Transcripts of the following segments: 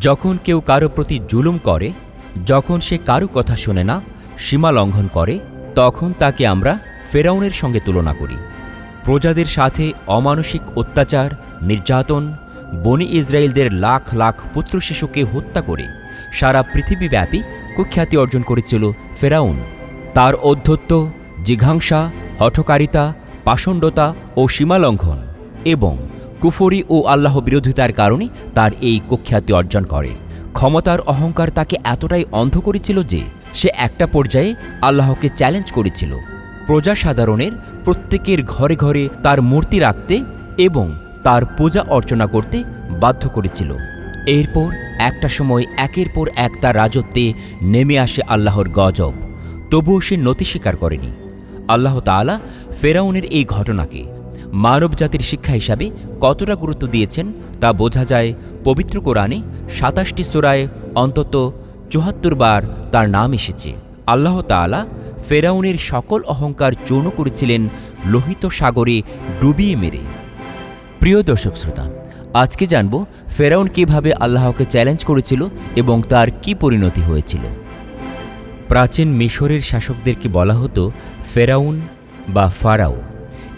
যখন কেউ কারও প্রতি জুলুম করে, যখন সে কারও কথা শোনে না, সীমা লঙ্ঘন করে, তখন তাকে আমরা ফেরাউনের সঙ্গে তুলনা করি। প্রজাদের সাথে অমানসিক অত্যাচার, নির্যাতন, বনি ইসরায়েলদের লাখ লাখ পুত্র শিশুকে হত্যা করে সারা পৃথিবীব্যাপী কুখ্যাতি অর্জন করেছিল ফেরাউন। তার অধ্যত্ব জিঘাংসা, হঠকারিতা, পাষণ্ডতা ও সীমালঙ্ঘন এবং কুফরি ও আল্লাহ বিরোধিতার কারণে তার এই কুখ্যাতি অর্জন করে। ক্ষমতার অহংকার তাকে এতটাই অন্ধ করেছিল যে সে একটা পর্যায়ে আল্লাহকে চ্যালেঞ্জ করেছিল। প্রজা সাধারণের প্রত্যেকের ঘরে ঘরে তার মূর্তি রাখতে এবং তার পূজা অর্চনা করতে বাধ্য করেছিল। এরপর একটা সময় একের পর এক তার রাজত্বে নেমে আসে আল্লাহর গজব। তবুও সে নতি স্বীকার করেনি। আল্লাহ তাআলা ফেরাউনের এই ঘটনাকে মানব জাতির শিক্ষা হিসাবে কতটা গুরুত্ব দিয়েছেন তা বোঝা যায় পবিত্র কোরআনে সাতাশটি সোরায় অন্তত চুহাত্তর বার তার নাম এসেছে। আল্লাহ তাআলা ফেরাউনের সকল অহংকার চূর্ণ করেছিলেন লোহিত সাগরে ডুবিয়ে মেরে। প্রিয় দর্শক শ্রোতা, আজকে জানব ফেরাউন কীভাবে আল্লাহকে চ্যালেঞ্জ করেছিল এবং তার কি পরিণতি হয়েছিল। প্রাচীন মিশরের শাসকদেরকে বলা হতো ফেরাউন বা ফারাও।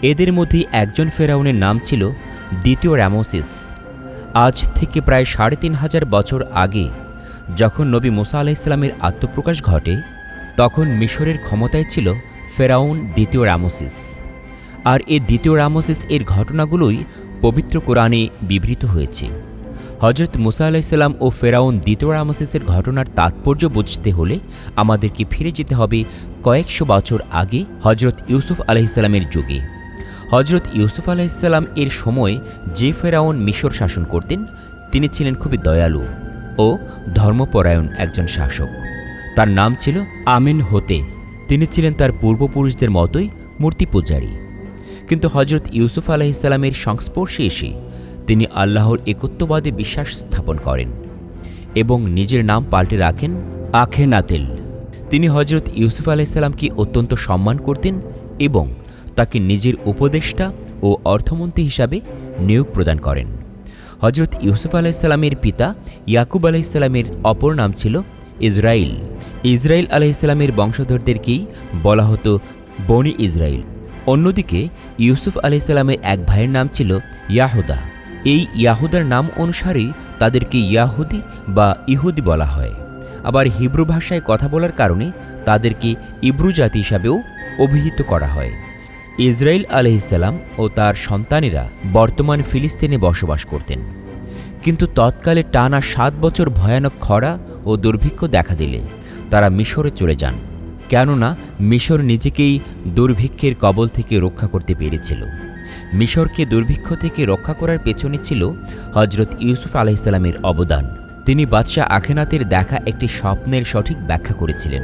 এদের মধ্যে একজন ফেরাউনের নাম ছিল দ্বিতীয় র্যামোসিস আজ থেকে প্রায় সাড়ে তিন হাজার বছর আগে, যখন নবী মুসা আলাইসাল্লামের আত্মপ্রকাশ ঘটে, তখন মিশরের ক্ষমতায় ছিল ফেরাউন দ্বিতীয় রামোসিস। আর এই দ্বিতীয় রামোসিস এর ঘটনাগুলোই পবিত্র কোরআনে বিবৃত হয়েছে। হজরত মুসা আলাইসাল্লাম ও ফেরাউন দ্বিতীয় রামোসিসের ঘটনার তাৎপর্য বুঝতে হলে আমাদেরকে ফিরে যেতে হবে কয়েকশো বছর আগে হজরত ইউসুফ আলাইসাল্লামের যুগে। হজরত ইউসুফ আলাইসাল্লাম এর সময় যে ফেরাউন মিশর শাসন করতেন, তিনি ছিলেন খুবই দয়ালু ও ধর্মপরায়ণ একজন শাসক। তার নাম ছিল আমিন হতে। তিনি ছিলেন তার পূর্বপুরুষদের মতোই মূর্তি পূজারী। কিন্তু হজরত ইউসুফ আলাইসাল্লামের সংস্পর্শে এসে তিনি আল্লাহর একত্ববাদে বিশ্বাস স্থাপন করেন এবং নিজের নাম পাল্টে রাখেন আখেনাতেল। তিনি হজরত ইউসুফ আলাইসাল্লামকে অত্যন্ত সম্মান করতেন এবং তাকে নিজের উপদেষ্টা ও অর্থমন্ত্রী হিসাবে নিয়োগ প্রদান করেন। হজরত ইউসুফ আলাইসাল্লামের পিতা ইয়াকুব আলাইসাল্লামের অপর নাম ছিল ইসরায়েল ইসরায়েল আলাইসাল্লামের বংশধরদেরকেই বলা হতো বনি ইসরায়েল অন্যদিকে ইউসুফ আলাইসাল্লামের এক ভাইয়ের নাম ছিল ইয়াহুদা। এই ইয়াহুদার নাম অনুসারেই তাদেরকে ইয়াহুদি বা ইহুদি বলা হয়। আবার হিব্রু ভাষায় কথা বলার কারণে তাদেরকে ইব্রু জাতি হিসাবেও অভিহিত করা হয়। ইসরাইল আলহিসাল্লাম ও তার সন্তানেরা বর্তমান ফিলিস্তিনে বসবাস করতেন। কিন্তু তৎকালে টানা সাত বছর ভয়ানক খরা ও দুর্ভিক্ষ দেখা দিলে তারা মিশরে চলে যান, কেননা মিশর নিজেকেই দুর্ভিক্ষের কবল থেকে রক্ষা করতে পেরেছিল। মিশরকে দুর্ভিক্ষ থেকে রক্ষা করার পেছনে ছিল হজরত ইউসুফ আলাইসাল্লামের অবদান। তিনি বাদশাহ আখেনাতের দেখা একটি স্বপ্নের সঠিক ব্যাখ্যা করেছিলেন।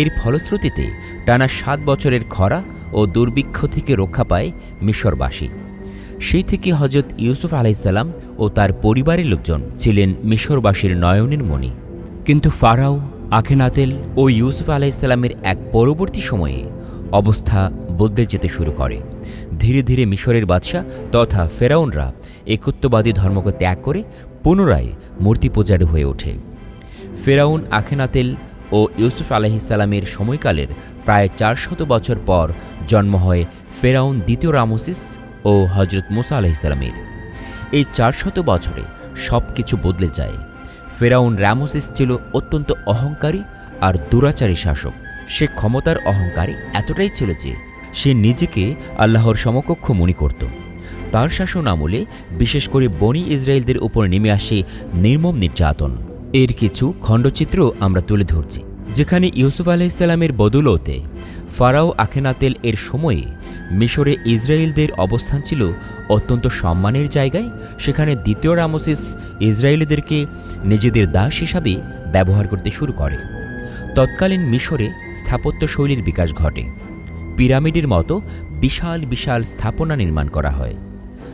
এর ফলশ্রুতিতে টানা সাত বছরের খরা ও দুর্ভিক্ষ থেকে রক্ষা পায় মিশরবাসী। সেই থেকে হজরত ইউসুফ আলাইসাল্লাম ও তার পরিবারের লোকজন ছিলেন মিশরবাসীর নয়নের মণি। কিন্তু ফারাও, আখেনাতেল ও ইউসুফ আলাইসাল্লামের এক পরবর্তী সময়ে অবস্থা বদলে যেতে শুরু করে। ধীরে ধীরে মিশরের বাদশাহ তথা ফেরাউনরা একত্ববাদী ধর্মকে ত্যাগ করে পুনরায় মূর্তি পূজারী হয়ে ওঠে। ফেরাউন, আখেনাতেল ও ইউসুফ আলাহিসাল্লামের সময়কালের প্রায় চারশত বছর পর জন্ম হয় ফেরাউন দ্বিতীয় রামোসিস ও হজরত মুসা আলাহিসাল্লামের এই চারশত বছরে সব কিছু বদলে যায়। ফেরাউন রামোসিস ছিল অত্যন্ত অহংকারী আর দুরাচারী শাসক। সে ক্ষমতার অহংকারী এতটাই ছিল যে সে নিজেকে আল্লাহর সমকক্ষ মনে করত। তার শাসন আমলে বিশেষ করে বনি ইসরায়েলদের উপর নেমে আসে নির্মম নির্যাতন। এর কিছু খণ্ডচিত্র আমরা তুলে ধরছি। যেখানে ইউসুফ আলাইসাল্লামের বদৌলতে ফারাও আখেনাতেল এর সময়ে মিশরে ইসরায়েলদের অবস্থান ছিল অত্যন্ত সম্মানের জায়গায়, সেখানে দ্বিতীয় রামোসিস ইসরায়েলিদেরকে নিজেদের দাস হিসাবে ব্যবহার করতে শুরু করে। তৎকালীন মিশরে স্থাপত্যশৈলীর বিকাশ ঘটে। পিরামিডের মতো বিশাল বিশাল স্থাপনা নির্মাণ করা হয়।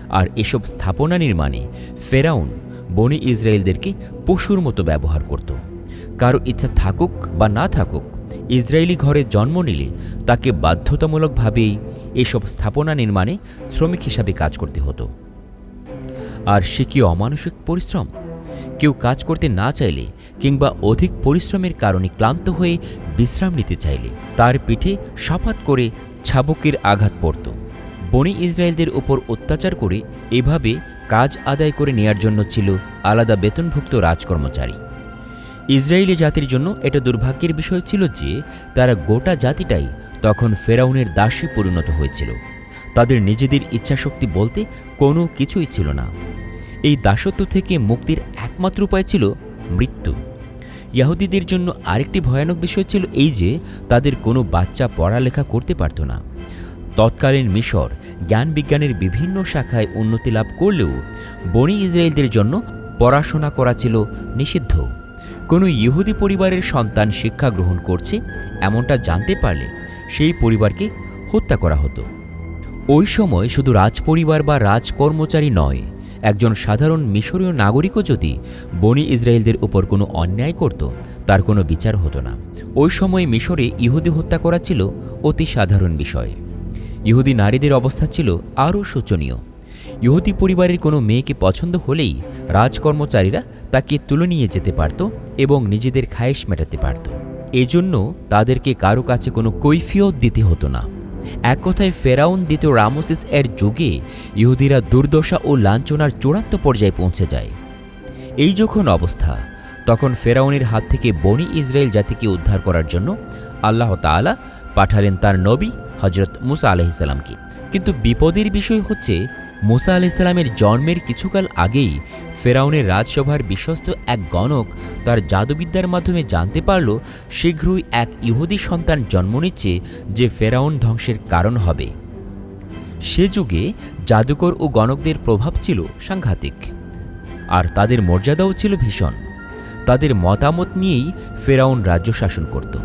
আর এসব স্থাপনা নির্মাণে ফেরাউন বনি ইসরায়েলদেরকে পশুর মতো ব্যবহার করত। কারও ইচ্ছা থাকুক বা না থাকুক, ইসরায়েলি ঘরে জন্ম নিলে তাকে বাধ্যতামূলকভাবেই এসব স্থাপনা নির্মাণে শ্রমিক হিসাবে কাজ করতে হতো। আর সে কি অমানসিক পরিশ্রম? কেউ কাজ করতে না চাইলে কিংবা অধিক পরিশ্রমের কারণে ক্লান্ত হয়ে বিশ্রাম নিতে চাইলে তার পিঠে সাপাত করে ছাবকের আঘাত পড়ত। বনি ইসরায়েলদের ওপর অত্যাচার করে এভাবে কাজ আদায় করে নেয়ার জন্য ছিল আলাদা বেতনভুক্ত রাজকর্মচারী। ইসরায়েলি জাতির জন্য এটা দুর্ভাগ্যের বিষয় ছিল যে তারা গোটা জাতিটাই তখন ফেরাউনের দাসী পরিণত হয়েছিল। তাদের নিজেদের ইচ্ছাশক্তি বলতে কোনো কিছুই ছিল না। এই দাসত্ব থেকে মুক্তির একমাত্র উপায় ছিল মৃত্যু। ইয়াহুদিদের জন্য আরেকটি ভয়ানক বিষয় ছিল এই যে তাদের কোনো বাচ্চা পড়ালেখা করতে পারত না। তৎকালীন মিশর জ্ঞান বিজ্ঞানের বিভিন্ন শাখায় উন্নতি লাভ করলেও বনি ইসরায়েলদের জন্য পড়াশোনা করা ছিল নিষিদ্ধ। কোনো ইহুদি পরিবারের সন্তান শিক্ষা গ্রহণ করছে, এমনটা জানতে পারলে সেই পরিবারকে হত্যা করা হতো। ওই সময় শুধু রাজপরিবার বা রাজকর্মচারী নয়, একজন সাধারণ মিশরীয় নাগরিকও যদি বনি ইসরায়েলদের উপর কোনো অন্যায় করত, তার কোনো বিচার হতো না। ওই সময় মিশরে ইহুদি হত্যা করা ছিল অতি সাধারণ বিষয়। ইহুদি নারীদের অবস্থা ছিল আরও শোচনীয়। ইহুদি পরিবারের কোনো মেয়েকে পছন্দ হলেই রাজকর্মচারীরা তাকে তুলে নিয়ে যেতে পারত এবং নিজেদের খায়েশ মেটাতে পারত। এজন্য তাদেরকে কারও কাছে কোনো কৈফিয়ত দিতে হতো না। এক কথায় ফেরাউন দ্বিতীয় রামোসিস এর যুগে ইহুদিরা দুর্দশা ও লাঞ্ছনার চূড়ান্ত পর্যায়ে পৌঁছে যায়। এই যখন অবস্থা, তখন ফেরাউনের হাত থেকে বনি ইসরায়েল জাতিকে উদ্ধার করার জন্য আল্লাহ তাআলা পাঠালেন তার নবী হজরত মুসা আলহিসাল্লামকে কিন্তু বিপদের বিষয় হচ্ছে মুসা আলাইসাল্লামের জন্মের কিছুকাল আগেই ফেরাউনের রাজসভার বিশ্বস্ত এক গণক তার জাদুবিদ্যার মাধ্যমে জানতে পারল শীঘ্রই এক ইহুদি সন্তান জন্ম নিচ্ছে যে ফেরাউন ধ্বংসের কারণ হবে। সে যুগে জাদুকর ও গণকদের প্রভাব ছিল সাংঘাতিক। আর তাদের মর্যাদাও ছিল ভীষণ। তাদের মতামত নিয়েই ফেরাউন রাজ্য শাসন করত।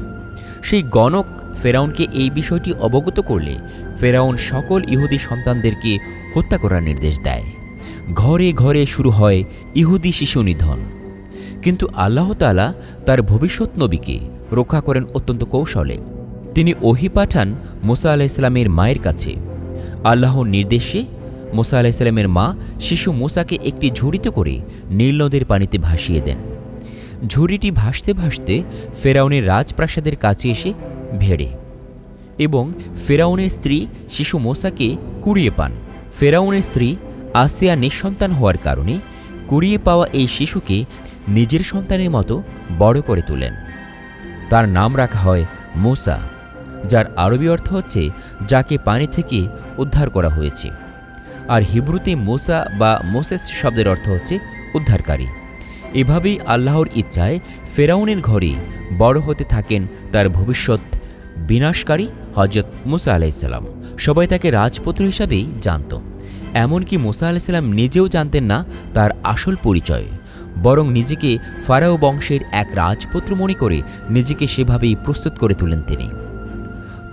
সেই গণক ফেরাউনকে এই বিষয়টি অবগত করলে ফেরাউন সকল ইহুদি সন্তানদেরকে হত্যা করার নির্দেশ দেয়। ঘরে ঘরে শুরু হয় ইহুদি শিশু নিধন। কিন্তু আল্লাহ তাআলা তার ভবিষ্যৎ নবীকে রক্ষা করেন অত্যন্ত কৌশলে। তিনি ওহি পাঠান মোসা আলাইসাল্লামের মায়ের কাছে। আল্লাহর নির্দেশে মোসা আলাইসাল্লামের মা শিশু মোসাকে একটি ঝুড়িতে করে নীল নদের পানিতে ভাসিয়ে দেন। ঝুড়িটি ভাসতে ভাসতে ফেরাউনের রাজপ্রাসাদের কাছে এসে ভেড়ে এবং ফেরাউনের স্ত্রী শিশু মোসাকে কুড়িয়ে পান। ফেরাউনের স্ত্রী আসিয়া নিঃসন্তান হওয়ার কারণে কুড়িয়ে পাওয়া এই শিশুকে নিজের সন্তানের মতো বড় করে তোলেন। তার নাম রাখা হয় মোসা, যার আরবি অর্থ হচ্ছে যাকে পানি থেকে উদ্ধার করা হয়েছে। আর হিব্রুতে মোসা বা মোসেস শব্দের অর্থ হচ্ছে উদ্ধারকারী। এভাবেই আল্লাহর ইচ্ছায় ফেরাউনের ঘরে বড় হতে থাকেন তার ভবিষ্যৎ বিনাশকারী হজরত মুসা আলাইসাল্লাম সবাই তাকে রাজপুত্র হিসাবেই জানত। এমনকি মুসা আলাইসাল্লাম নিজেও জানতেন না তার আসল পরিচয়। বরং নিজেকে ফারাও বংশের এক রাজপুত্র মনে করে নিজেকে সেভাবেই প্রস্তুত করে তুলেন তিনি।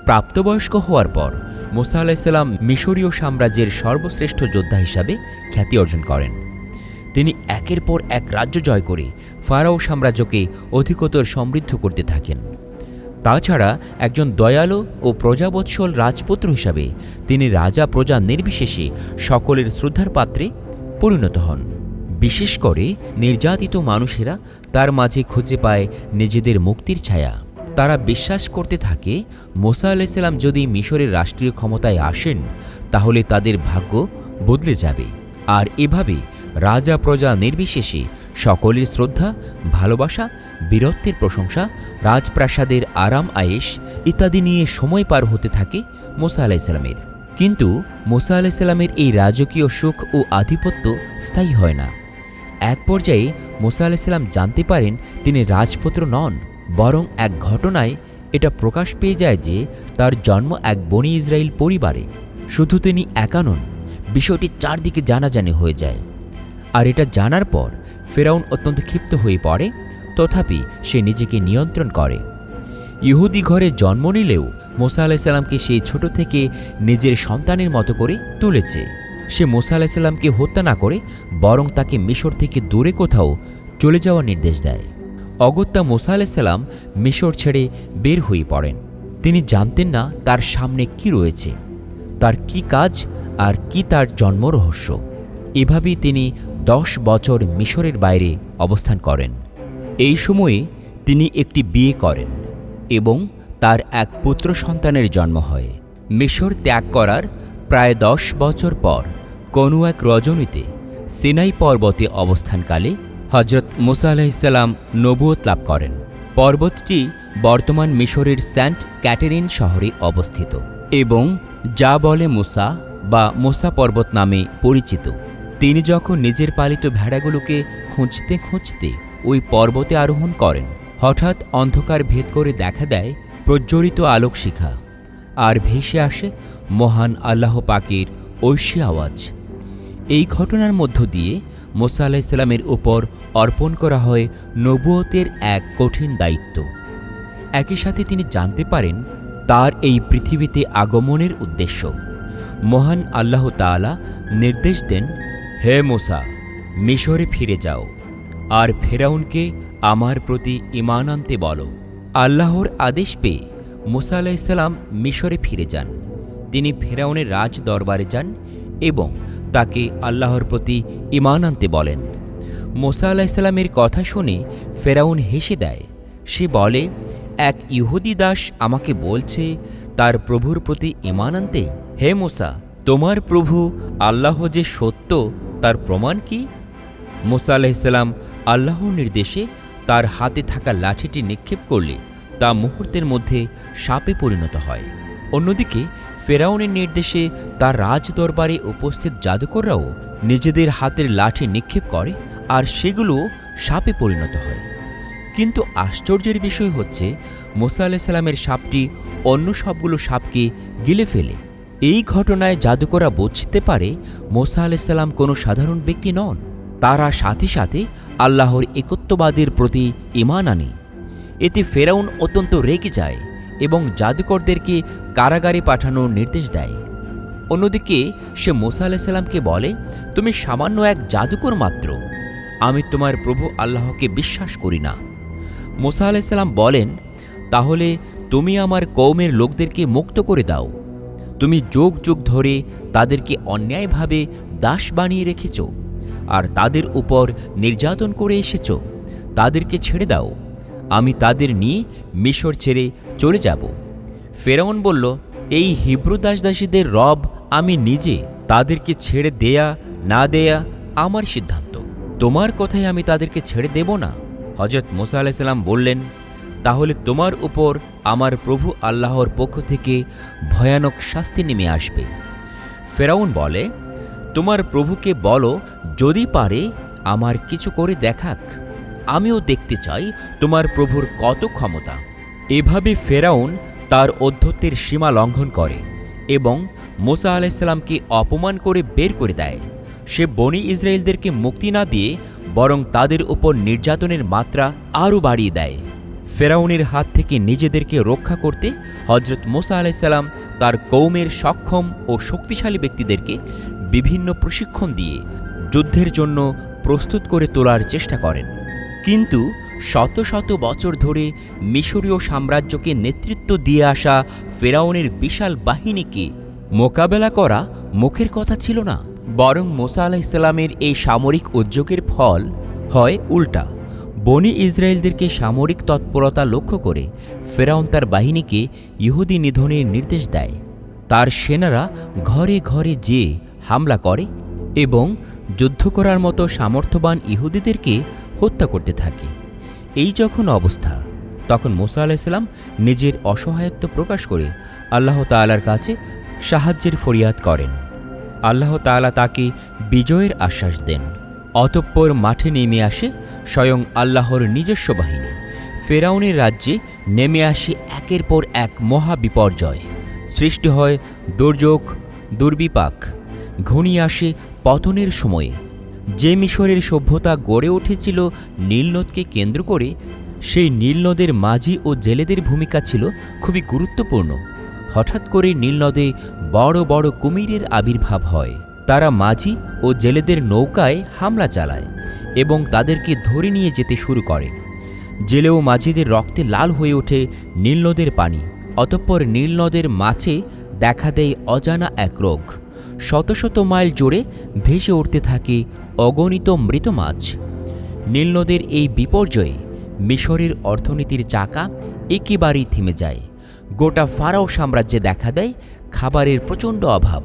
প্রাপ্তবয়স্ক হওয়ার পর মুসা আলাইসাল্লাম মিশরীয় সাম্রাজ্যের সর্বশ্রেষ্ঠ যোদ্ধা হিসাবে খ্যাতি অর্জন করেন। তিনি একের পর এক রাজ্য জয় করে ফারাও সাম্রাজ্যকে অধিকতর সমৃদ্ধ করতে থাকেন। তাছাড়া একজন দয়ালু ও প্রজাবৎসল রাজপুত্র হিসাবে তিনি রাজা প্রজা নির্বিশেষে সকলের শ্রদ্ধার পাত্রে পরিণত হন। বিশেষ করে নির্যাতিত মানুষেরা তার মাঝে খুঁজে পায় নিজেদের মুক্তির ছায়া। তারা বিশ্বাস করতে থাকে, মোসা আলাইসাল্লাম যদি মিশরের রাষ্ট্রীয় ক্ষমতায় আসেন, তাহলে তাদের ভাগ্য বদলে যাবে। আর এভাবে রাজা প্রজা নির্বিশেষে সকলের শ্রদ্ধা, ভালোবাসা, বীরত্বের প্রশংসা, রাজপ্রাসাদের আরাম আয়েশ ইত্যাদি নিয়ে সময় পার হতে থাকে মোসা আলাইসাল্লামের কিন্তু মোসা আলাইসাল্লামের এই রাজকীয় সুখ ও আধিপত্য স্থায়ী হয় না। এক পর্যায়ে মোসা আলাইসাল্লাম জানতে পারেন তিনি রাজপুত্র নন, বরং এক ঘটনায় এটা প্রকাশ পেয়ে যায় যে তার জন্ম এক বনি ইসরায়েল পরিবারে। শুধু তিনি একা নন, বিষয়টি চারদিকে জানাজানি হয়ে যায়। আর এটা জানার পর ফেরাউন অত্যন্ত ক্ষিপ্ত হয়ে পড়ে, তথাপি সে নিজেকে নিয়ন্ত্রণ করে। ইহুদি ঘরে জন্ম নিলেও মোসা আলাহিসাল্লামকে সেই ছোট থেকে নিজের সন্তানের মতো করে তুলেছে। সে মোসা আলাহিসাল্লামকে হত্যা না করে বরং তাকে মিশর থেকে দূরে কোথাও চলে যাওয়ার নির্দেশ দেয়। অগত্যা মোসা আলাহিসাল্লাম মিশর ছেড়ে বের হয়ে পড়েন। তিনি জানতেন না তার সামনে কি রয়েছে, তার কি কাজ আর কি তার জন্ম রহস্য। এভাবেই তিনি দশ বছর মিশরের বাইরে অবস্থান করেন। এই সময়ে তিনি একটি বিয়ে করেন এবং তার এক পুত্র সন্তানের জন্ম হয়। মিশর ত্যাগ করার প্রায় দশ বছর পর কোনো এক রজনীতে সিনাই পর্বতে অবস্থানকালে হজরত মুসা আলাহিসাল্লাম নবুয়ত লাভ করেন। পর্বতটি বর্তমান মিশরের সেন্ট ক্যাটেরিন শহরে অবস্থিত এবং যা বলে মুসা বা মুসা পর্বত নামে পরিচিত। তিনি যখন নিজের পালিত ভেড়াগুলোকে খুঁজতে খুঁজতে ওই পর্বতে আরোহণ করেন, হঠাৎ অন্ধকার ভেদ করে দেখা দেয় প্রজ্বলিত আলোক শিখা আর ভেসে আসে মহান আল্লাহ পাকের ঐশী আওয়াজ। এই ঘটনার মধ্য দিয়ে মোসা আলাহিসাল্লামের উপর অর্পণ করা হয় নবুয়তের এক কঠিন দায়িত্ব। একই সাথে তিনি জানতে পারেন তার এই পৃথিবীতে আগমনের উদ্দেশ্য। মহান আল্লাহ তাআলা নির্দেশ দেন হে মোসা, মিশরে ফিরে যাও, আর ফেরাউনকে আমার প্রতি ইমান আনতে বলো। আল্লাহর আদেশ পেয়ে মুসা আলাইসাল্লাম মিশরে ফিরে যান। তিনি ফেরাউনের রাজ দরবারে যান এবং তাকে আল্লাহর প্রতি ইমান আনতে বলেন। মোসা আলাইসাল্লামের কথা শুনে ফেরাউন হেসে দেয়, সে বলে, এক ইহুদি দাস আমাকে বলছে, তার প্রভুর প্রতি ইমান আনতে, হে মোসা, তোমার প্রভু আল্লাহ যে সত্য তার প্রমাণ কি? মোসা আলাইসাল্লাম আল্লাহর নির্দেশে তার হাতে থাকা লাঠিটি নিক্ষেপ করলে তা মুহূর্তের মধ্যে সাপে পরিণত হয়। অন্যদিকে ফেরাউনের নির্দেশে তার রাজ দরবারে উপস্থিত জাদুকররাও নিজেদের হাতের লাঠি নিক্ষেপ করে আর সেগুলো সাপে পরিণত হয়। কিন্তু আশ্চর্যের বিষয় হচ্ছে, মোসা আলাইসাল্লামের সাপটি অন্য সবগুলো সাপকে গিলে ফেলে। এই ঘটনায় জাদুকরা বুঝতে পারে মোসা আলাইসাল্লাম কোনো সাধারণ ব্যক্তি নন। তারা সাথে সাথে আল্লাহর একত্ববাদের প্রতি ইমান আনে। এতে ফেরাউন অত্যন্ত রেগে যায় এবং জাদুকরদেরকে কারাগারে পাঠানোর নির্দেশ দেয়। অন্যদিকে সে মোসা আলাইসাল্লামকে বলে, তুমি সামান্য এক জাদুকর মাত্র। আমি তোমার প্রভু আল্লাহকে বিশ্বাস করি না। মোসা আলাইসাল্লাম বলেন, তাহলে তুমি আমার কৌমের লোকদেরকে মুক্ত করে দাও। তুমি যোগ যোগ ধরে তাদেরকে অন্যায়ভাবে দাস বানিয়ে রেখেছ আর তাদের উপর নির্যাতন করে এসেছ। তাদেরকে ছেড়ে দাও। আমি তাদের নিয়ে মিশর ছেড়ে চলে যাব। ফেরাউন বলল, এই হিব্রু দাসদাসীদের রব আমি নিজে। তাদেরকে ছেড়ে দেয়া না দেয়া আমার সিদ্ধান্ত। তোমার কথায় আমি তাদেরকে ছেড়ে দেব না। হজরত মোসা আলাইসাল্লাম বললেন তাহলে তোমার উপর আমার প্রভু আল্লাহর পক্ষ থেকে ভয়ানক শাস্তি নেমে আসবে। ফেরাউন বলে, তোমার প্রভুকে বলো, যদি পারে, আমার কিছু করে দেখাক। আমিও দেখতে চাই তোমার প্রভুর কত ক্ষমতা। এভাবে ফেরাউন তার অধ্যত্বের সীমা লঙ্ঘন করে এবং মোসা আলাইসাল্লামকে অপমান করে বের করে দেয়। সে বনি ইসরায়েলদেরকে মুক্তি না দিয়ে বরং তাদের উপর নির্যাতনের মাত্রা আরও বাড়িয়ে দেয়। ফেরাউনের হাত থেকে নিজেদেরকে রক্ষা করতে হজরত মোসা আলাইসাল্লাম তার কৌমের সক্ষম ও শক্তিশালী ব্যক্তিদেরকে বিভিন্ন প্রশিক্ষণ দিয়ে যুদ্ধের জন্য প্রস্তুত করে তোলার চেষ্টা করেন। কিন্তু শত শত বছর ধরে মিশরীয় সাম্রাজ্যকে নেতৃত্ব দিয়ে আসা ফেরাউনের বিশাল বাহিনীকে মোকাবেলা করা মুখের কথা ছিল না, বরং মোসা আলাহিসাল্লামের এই সামরিক উদ্যোগের ফল হয় উল্টা। বনি ইসরায়েলদেরকে সামরিক তৎপরতা লক্ষ্য করে ফেরাউন তার বাহিনীকে ইহুদি নিধনের নির্দেশ দেয়। তার সেনারা ঘরে ঘরে যেয়ে হামলা করে এবং যুদ্ধ করার মতো সামর্থ্যবান ইহুদিদেরকে হত্যা করতে থাকে। এই যখন অবস্থা, তখন মোসা আলাইসাল্লাম নিজের অসহায়ত্ব প্রকাশ করে আল্লাহ তাআলার কাছে সাহায্যের ফরিয়াদ করেন। আল্লাহ তাআলা তাকে বিজয়ের আশ্বাস দেন। অতঃপর মাঠে নেমে আসে স্বয়ং আল্লাহর নিজস্ব বাহিনী। ফেরাউনের রাজ্যে নেমে আসে একের পর এক মহা বিপর্যয় সৃষ্টি হয় দুর্যোগ, দুর্বিপাক। ঘনিয়ে আসে পতনের সময়ে। যে মিশরের সভ্যতা গড়ে উঠেছিল নীলনদকে কেন্দ্র করে, সেই নীলনদের মাঝি ও জেলেদের ভূমিকা ছিল খুবই গুরুত্বপূর্ণ। হঠাৎ করে নীলনদে বড় বড় কুমিরের আবির্ভাব হয়। তারা মাঝি ও জেলেদের নৌকায় হামলা চালায় এবং তাদেরকে ধরে নিয়ে যেতে শুরু করে। জেলে ও মাঝিদের রক্তে লাল হয়ে ওঠে নীলনদের পানি, অতঃপর নীলনদের মাছে দেখা দেয় অজানা এক রোগ। শত শত মাইল জোরে ভেসে উঠতে থাকে অগণিত মৃত মাছ। নীলনদের এই বিপর্যয়ে মিশরের অর্থনীতির চাকা একেবারেই থেমে যায়। গোটা ফারাও সাম্রাজ্যে দেখা দেয় খাবারের প্রচণ্ড অভাব।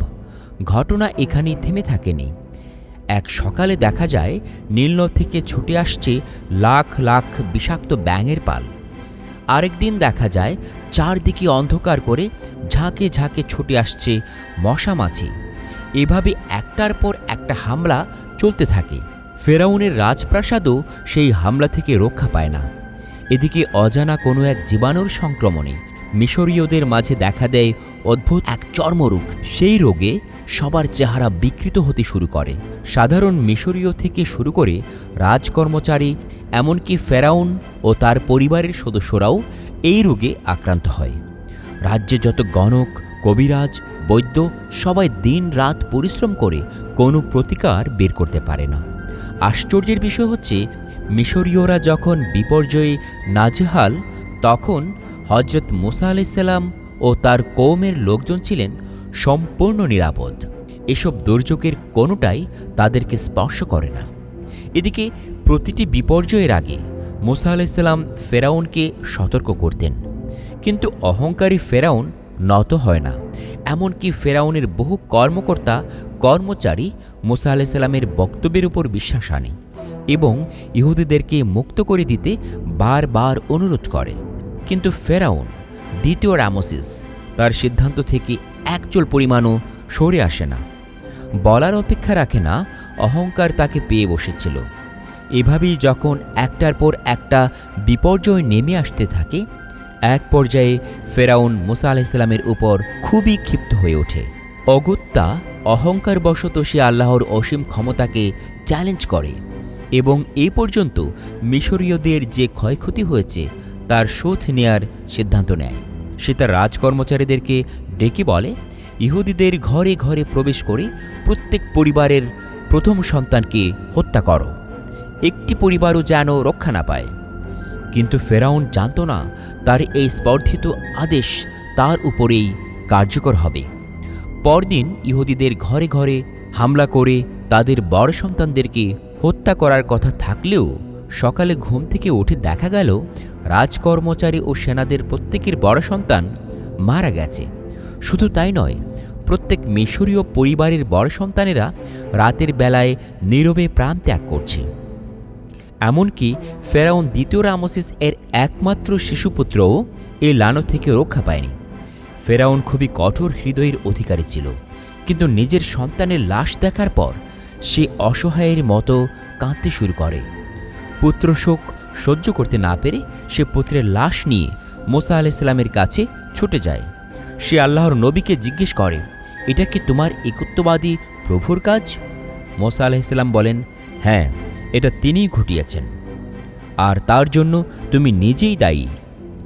ঘটনা এখানেই থেমে থাকেনি। এক সকালে দেখা যায়, নীলনদ থেকে ছুটে আসছে লাখ লাখ বিষাক্ত ব্যাঙের পাল। আরেকদিন দেখা যায়, চারদিকে অন্ধকার করে ঝাঁকে ঝাঁকে ছুটে আসছে মশা মাছি। এভাবে একটার পর একটা হামলা চলতে থাকে। ফেরাউনের রাজপ্রাসাদও সেই হামলা থেকে রক্ষা পায় না। এদিকে অজানা কোনো এক জীবাণুর সংক্রমণে মিশরীয়দের মাঝে দেখা দেয় অদ্ভুত এক চর্মরোগ। সেই রোগে সবার চেহারা বিকৃত হতে শুরু করে। সাধারণ মিশরীয় থেকে শুরু করে রাজকর্মচারী, এমনকি ফেরাউন ও তার পরিবারের সদস্যরাও এই রোগে আক্রান্ত হয়। রাজ্যে যত গণক, কবিরাজ, বৈদ্য সবাই দিন রাত পরিশ্রম করে কোনো প্রতিকার বের করতে পারে না। আশ্চর্যের বিষয় হচ্ছে, মিশরীয়রা যখন বিপর্যয়ে নাজেহাল, তখন হজরত মুসা আলাইসাল্লাম ও তার কৌমের লোকজন ছিলেন সম্পূর্ণ নিরাপদ। এসব দুর্যোগের কোনোটাই তাদেরকে স্পর্শ করে না। এদিকে প্রতিটি বিপর্যয়ের আগে মুসা আলাইসাল্লাম ফেরাউনকে সতর্ক করতেন। কিন্তু অহংকারী ফেরাউন নত হয় না। এমনকি ফেরাউনের বহু কর্মকর্তা, কর্মচারী মুসা আলাইসাল্লামের বক্তব্যের উপর বিশ্বাস আনে এবং ইহুদিদেরকে মুক্ত করে দিতে বারবার অনুরোধ করে। কিন্তু ফেরাউন, দ্বিতীয় রামোসিস, তার সিদ্ধান্ত থেকে একচল পরিমাণও সরে আসে না। বলার অপেক্ষা রাখে না, অহংকার তাকে পেয়ে বসেছিল। এভাবেই যখন একটার পর একটা বিপর্যয় নেমে আসতে থাকে, এক পর্যায়ে ফেরাউন মুসা আলাইসাল্লামের উপর খুবই ক্ষিপ্ত হয়ে ওঠে। অগত্যা অহংকারবশত সে আল্লাহর অসীম ক্ষমতাকে চ্যালেঞ্জ করে এবং এ পর্যন্ত মিশরীয়দের যে ক্ষয়ক্ষতি হয়েছে তার শোধ নেয়ার সিদ্ধান্ত নেয়। সে তার রাজকর্মচারীদেরকে ডেকে বলে, ইহুদিদের ঘরে ঘরে প্রবেশ করে প্রত্যেক পরিবারের প্রথম সন্তানকে হত্যা করো। একটি পরিবারও যেন রক্ষা না পায়। কিন্তু ফেরাউন জানত না তার এই স্পর্ধিত আদেশ তার উপরেই কার্যকর হবে। পরদিন ইহুদিদের ঘরে ঘরে হামলা করে তাদের বড় সন্তানদেরকে হত্যা করার কথা থাকলেও সকালে ঘুম থেকে উঠে দেখা গেল রাজকর্মচারী ও সেনাদের প্রত্যেকের বড় সন্তান মারা গেছে। শুধু তাই নয়, প্রত্যেক মিশরীয় পরিবারের বড় সন্তানেরা রাতের বেলায় নীরবে প্রাণ ত্যাগ করছে। এমনকি ফেরাউন দ্বিতীয় রামোসিস এর একমাত্র শিশুপুত্রও এই লানো থেকে রক্ষা পায়নি। ফেরাউন খুবই কঠোর হৃদয়ের অধিকারী ছিল, কিন্তু নিজের সন্তানের লাশ দেখার পর সে অসহায়ের মতো কাঁদতে শুরু করে। পুত্রশোক সহ্য করতে না পেরে সে পুত্রের লাশ নিয়ে মোসা আলাইসাল্লামের কাছে ছুটে যায়। সে আল্লাহর নবীকে জিজ্ঞেস করে, এটা কি তোমার একত্ববাদী প্রভুর কাজ? মোসা আলাইসাল্লাম বলেন হ্যাঁ এটা তিনিই ঘটিয়েছেন। আর তার জন্য তুমি নিজেই দায়ী।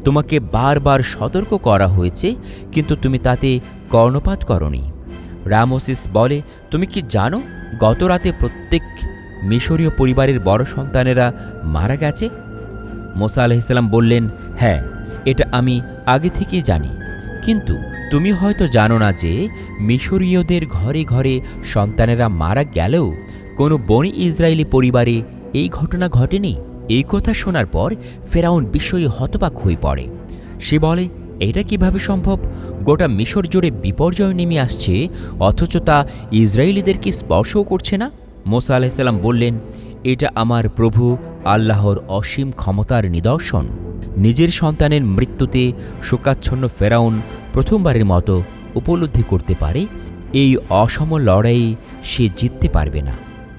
তোমাকে বারবার সতর্ক করা হয়েছে, কিন্তু তুমি তাতে কর্ণপাত করনি। রামোসিস বলে, তুমি কি জানো গত রাতে প্রত্যেক মিশরীয় পরিবারের বড় সন্তানেরা মারা গেছে? মোসা আলাইসাল্লাম বললেন হ্যাঁ এটা আমি আগে থেকেই জানি। কিন্তু তুমি হয়তো জানো না যে মিশরীয়দের ঘরে ঘরে সন্তানেরা মারা গেলেও কোনো বনি ইসরায়েলি পরিবারে এই ঘটনা ঘটেনি। এই কথা শোনার পর ফেরাউন বিস্ময়ে হতবাক হয়ে পড়ে। সে বলে, এটা কীভাবে সম্ভব? গোটা মিশর জুড়ে বিপর্যয় নেমে আসছে, অথচ তা ইসরায়েলিদেরকে স্পর্শও করছে না? মোসা আলাহিসাল্লাম বললেন এটা আমার প্রভু আল্লাহর অসীম ক্ষমতার নিদর্শন। নিজের সন্তানের মৃত্যুতে শোকাচ্ছন্ন ফেরাউন প্রথমবারের মতো উপলব্ধি করতে পারে, এই অসম লড়াই সে জিততে পারবে না।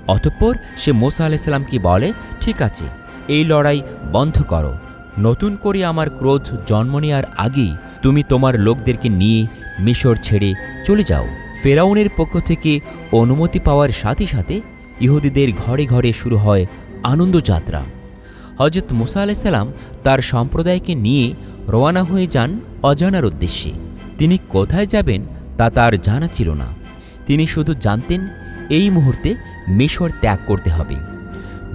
অতঃপর সে মোসা আলাইসাল্লামকে বলে, ঠিক আছে, এই লড়াই বন্ধ করো। নতুন করে আমার ক্রোধ জন্ম নেওয়ার আগেই তুমি তোমার লোকদেরকে নিয়ে মিশর ছেড়ে চলে যাও। ফেরাউনের পক্ষ থেকে অনুমতি পাওয়ার সাথে সাথে ইহুদিদের ঘরে ঘরে শুরু হয় আনন্দযাত্রা হজরত মুসা আলাইসাল্লাম তার সম্প্রদায়কে নিয়ে রওয়ানা হয়ে যান অজানার উদ্দেশ্যে। তিনি কোথায় যাবেন তা তার জানা ছিল না। তিনি শুধু জানতেন, এই মুহূর্তে মিশর ত্যাগ করতে হবে।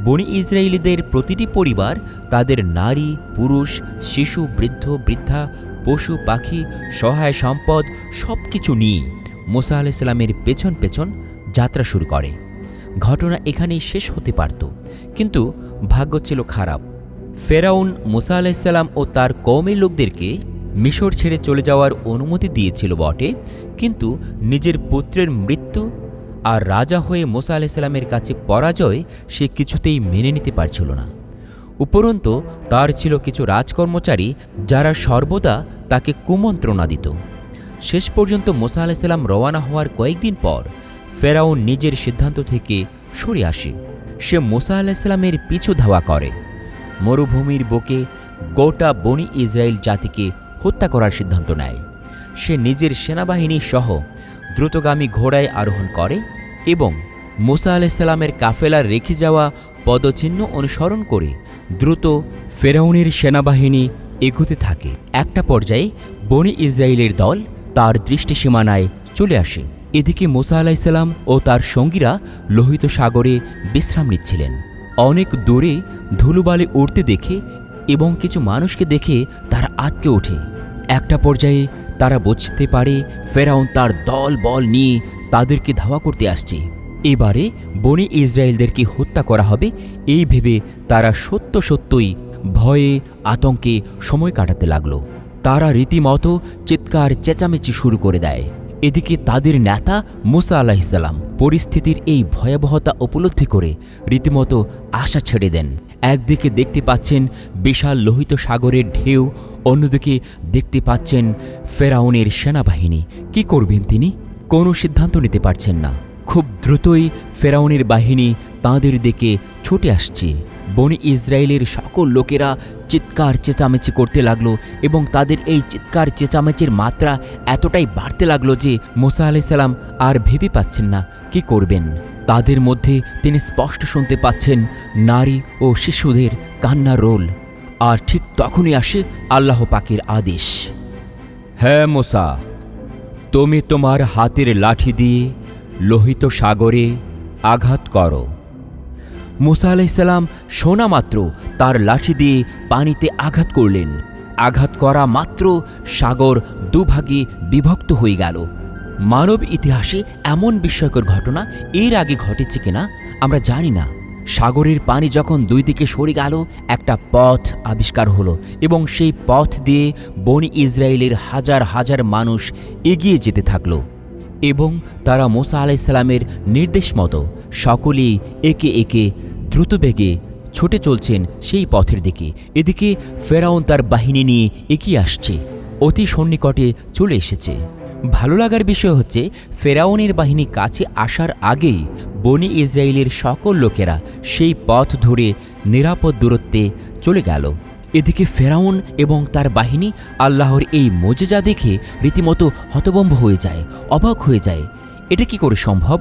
বনি ইসরায়েলিদের প্রতিটি পরিবার, তাদের নারী, পুরুষ, শিশু, বৃদ্ধ, বৃদ্ধা, পশু, পাখি, সহায় সম্পদ সব কিছু নিয়ে মোসা আলাইসাল্লামের পেছন পেছন যাত্রা শুরু করে। ঘটনা এখানেই শেষ হতে পারত। কিন্তু ভাগ্য ছিল খারাপ। ফেরাউন মুসা আলাইসাল্লাম ও তার কৌমের লোকদেরকে মিশর ছেড়ে চলে যাওয়ার অনুমতি দিয়েছিল বটে, কিন্তু নিজের পুত্রের মৃত্যু আর রাজা হয়ে মোসা আলাইসাল্লামের কাছে পরাজয় সে কিছুতেই মেনে নিতে পারছিল না। উপরন্তু তার ছিল কিছু রাজকর্মচারী যারা সর্বদা তাকে কুমন্ত্রণা দিত। শেষ পর্যন্ত মোসা আলাইসাল্লাম রওয়ানা হওয়ার কয়েকদিন পর ফেরাউন নিজের সিদ্ধান্ত থেকে সরে আসে। সে মোসা আলাইসাল্লামের পিছু ধাওয়া করে। মরুভূমির বুকে গোটা বনি ইসরায়েল জাতিকে হত্যা করার সিদ্ধান্ত নেয়। সে নিজের সেনাবাহিনী সহ দ্রুতগামী ঘোড়ায় আরোহণ করে এবং মোসা আলাইসাল্লামের কাফেলার রেখে যাওয়া পদচিহ্ন অনুসরণ করে দ্রুত ফেরাউনের সেনাবাহিনী এগোতে থাকে। একটা পর্যায়ে বনি ইসরায়েলের দল তার দৃষ্টিসীমানায় চলে আসে। এদিকে মোসা আলাইসাল্লাম ও তার সঙ্গীরা লোহিত সাগরে বিশ্রাম নিচ্ছিলেন। অনেক দূরে ধুলোবালি উড়তে দেখে এবং কিছু মানুষকে দেখে তারা আটকে ওঠে। একটা পর্যায়ে তারা বুঝতে পারে ফেরাউন তার দল, বল নিয়ে তাদেরকে ধাওয়া করতে আসছে। এবারে বনি ইসরায়েলদেরকে হত্যা করা হবে, এই ভেবে তারা সত্য সত্যই ভয়ে, আতঙ্কে সময় কাটাতে লাগল। তারা রীতিমতো চিৎকার, চেঁচামেচি শুরু করে দেয়। এদিকে তাদের নেতা মুসা আলাহিসাল্লাম পরিস্থিতির এই ভয়াবহতা উপলব্ধি করে রীতিমতো আশা ছেড়ে দেন। একদিকে দেখতে পাচ্ছেন বিশাল লোহিত সাগরের ঢেউ, অন্যদিকে দেখতে পাচ্ছেন ফেরাউনের সেনাবাহিনী। কি করবেন তিনি? কোনো সিদ্ধান্ত নিতে পারছেন না। খুব দ্রুতই ফেরাউনের বাহিনী তাঁদের দিকে ছুটে আসছে। বনি ইসরায়েলের সকল লোকেরা চিৎকার চেঁচামেচি করতে লাগল এবং তাদের এই চিৎকার চেঁচামেচির মাত্রা এতটাই বাড়তে লাগল যে মোসা আলাইসাল্লাম আর ভেবে পাচ্ছেন না কি করবেন। তাদের মধ্যে তিনি স্পষ্ট শুনতে পাচ্ছেন নারী ও শিশুদের কান্না রোল। আর ঠিক তখনই আসে আল্লাহ পাকের আদেশ। হ্যাঁ মোসা, তুমি তোমার হাতের লাঠি দিয়ে লোহিত সাগরে আঘাত করো। মুসা আলাইসাল্লাম শোনা মাত্র তার লাঠি দিয়ে পানিতে আঘাত করলেন। আঘাত করা মাত্র সাগর দুভাগে বিভক্ত হয়ে গেল। মানব ইতিহাসে এমন বিস্ময়কর ঘটনা এর আগে ঘটেছে কিনা আমরা জানি না। সাগরের পানি যখন দুই দিকে সরে গেল, একটা পথ আবিষ্কার হলো এবং সেই পথ দিয়ে বনি ইসরায়েলের হাজার হাজার মানুষ এগিয়ে যেতে থাকল। এবং তারা মোসা আলাইসাল্লামের নির্দেশ মতো সকলেই একে একে দ্রুতবেগে ছুটে চলছেন সেই পথের দিকে। এদিকে ফেরাউন তার বাহিনী নিয়ে এগিয়ে আসছে, অতি সন্নিকটে চলে এসেছে। ভালো লাগার বিষয় হচ্ছে, ফেরাউনের বাহিনী কাছে আসার আগেই বনি ইসরায়েলের সকল লোকেরা সেই পথ ধরে নিরাপদ দূরত্বে চলে গেল। এদিকে ফেরাউন এবং তার বাহিনী আল্লাহর এই মজেজা দেখে রীতিমতো হতবম্ব হয়ে যায়, অবাক হয়ে যায়। এটা কি করে সম্ভব?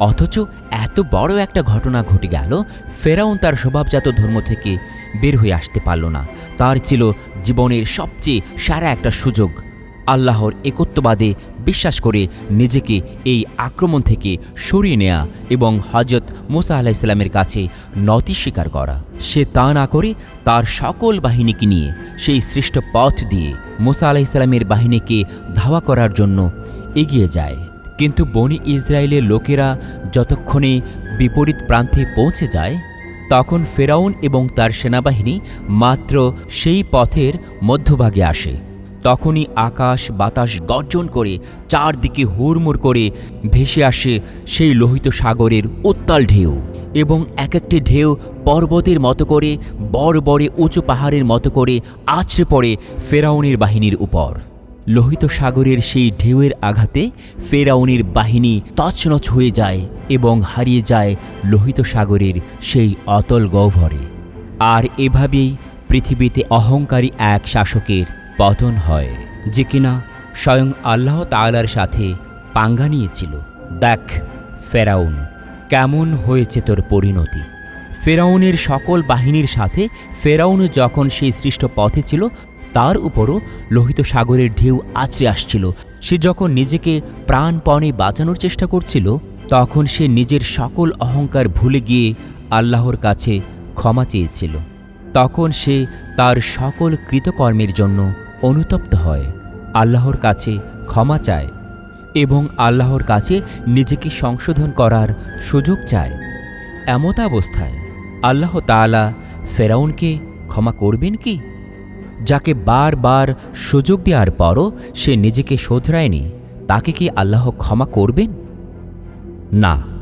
অথচ এত বড় একটা ঘটনা ঘটে গেল, ফেরাউন তার স্বভাবজাত ধর্ম থেকে বের হয়ে আসতে পারল না। তার ছিল জীবনের সবচেয়ে সারা একটা সুযোগ, আল্লাহর একত্ববাদে বিশ্বাস করে নিজেকে এই আক্রমণ থেকে সরিয়ে নেয়া এবং হজরত মোসা আলাহিসাল্লামের কাছে নতি স্বীকার করা। সে তা না করে তার সকল বাহিনীকে নিয়ে সেই সৃষ্ট পথ দিয়ে মোসা আলাহিসাল্লামের বাহিনীকে ধাওয়া করার জন্য এগিয়ে যায়। কিন্তু বনি ইসরায়েলের লোকেরা যতক্ষণে বিপরীত প্রান্তে পৌঁছে যায়, তখন ফেরাউন এবং তার সেনাবাহিনী মাত্র সেই পথের মধ্যভাগে আসে। তখনই আকাশ বাতাস গর্জন করে, চারদিকে হুড়মুড় করে ভেসে আসে সেই লোহিত সাগরের উত্তাল ঢেউ এবং এক একটি ঢেউ পর্বতের মতো করে, বড় বড় উঁচু পাহাড়ের মতো করে আছড়ে পড়ে ফেরাউনের বাহিনীর উপর। লোহিত সাগরের সেই ঢেউয়ের আঘাতে ফেরাউনের বাহিনী তছনছ হয়ে যায় এবং হারিয়ে যায় লোহিত সাগরের সেই অতল গহ্বরে। আর এভাবেই পৃথিবীতে অহংকারী এক শাসকের পতন হয়, যে কিনা স্বয়ং আল্লাহ তাআলার সাথে পাঙ্গা নিয়েছিল। দেখ, ফেরাউন, কেমন হয়েছে তোর পরিণতি? ফেরাউনের সকল বাহিনীর সাথে ফেরাউন যখন সেই সৃষ্ট পথে ছিল, তার উপরও লোহিত সাগরের ঢেউ আছড়ে আসছিল। সে যখন নিজেকে প্রাণপণে বাঁচানোর চেষ্টা করছিল, তখন সে নিজের সকল অহংকার ভুলে গিয়ে আল্লাহর কাছে ক্ষমা চেয়েছিল। তখন সে তার সকল কৃতকর্মের জন্য অনুতপ্ত হয়। আল্লাহর কাছে ক্ষমা চায় এবং আল্লাহর কাছে নিজেকে সংশোধন করার সুযোগ চায়। এমত অবস্থায় আল্লাহ তাআলা ফেরাউনকে ক্ষমা করবেন কি? যাকে বারবার সুযোগ দেওয়ার পরও সে নিজেকে শোধরায়নি, তাকে কি আল্লাহ ক্ষমা করবেন? না।